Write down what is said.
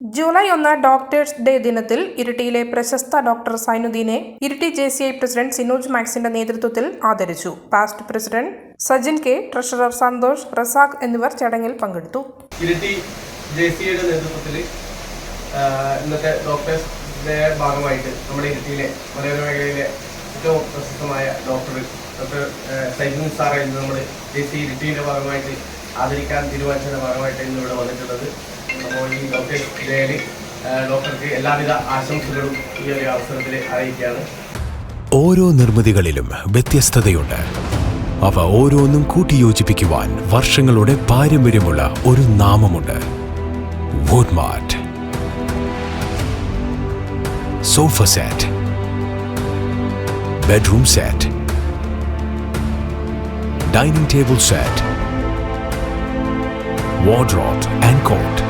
July ഒന്ന് doctors day ദിനത്തിൽ ഇരിട്ടിയിലെ പ്രശസ്ത doctor സൈനുദ്ദീനെ Iritty J C I president Sinoj മാക്സിന്റെ നേതൃത്വത്തിൽ ആദരിച്ചു. Past president Sajin K treasurer Santhosh Razak എന്നിവർ ചടങ്ങിൽ പങ്കെടുത്തു. ഇരിട്ടി ജെ സി ഐയുടെ നേതൃത്വത്തിൽ ഇന്നത്തെ ഡോക്ടേഴ്സ് ഡേ ഭാഗമായിട്ട് നമ്മുടെ ഇരിട്ടിയിലെ മലയോര മേഖലയിലെ ഏറ്റവും പ്രശസ്തമായ ഡോക്ടർ ഡോക്ടർ സൈജുൻ സാറെ ഇന്ന് നമ്മൾ ജെ സി ഇരിട്ടിയുടെ ഭാഗമായിട്ട് ആദരിക്കാൻ തീരുമാനിച്ചതിന്റെ ഭാഗമായിട്ട് ഇന്ന് ഇവിടെ വന്നിട്ടുള്ളത്. അപ്പോൾ ഈ ഡോക്ടർക്ക് എല്ലാവിധ ആശംസകളും ഈ ഒരു അവസരത്തിൽ അറിയിക്കുകയാണ്. ഓരോ നിർമ്മിതികളിലും വ്യത്യസ്തതയുണ്ട്. അവ ഓരോന്നും കൂട്ടിയോജിപ്പിക്കുവാൻ വർഷങ്ങളുടെ പാരമ്പര്യമുള്ള ഒരു നാമമുണ്ട്. Woodmart sofa set bedroom set dining table set wardrobe and cot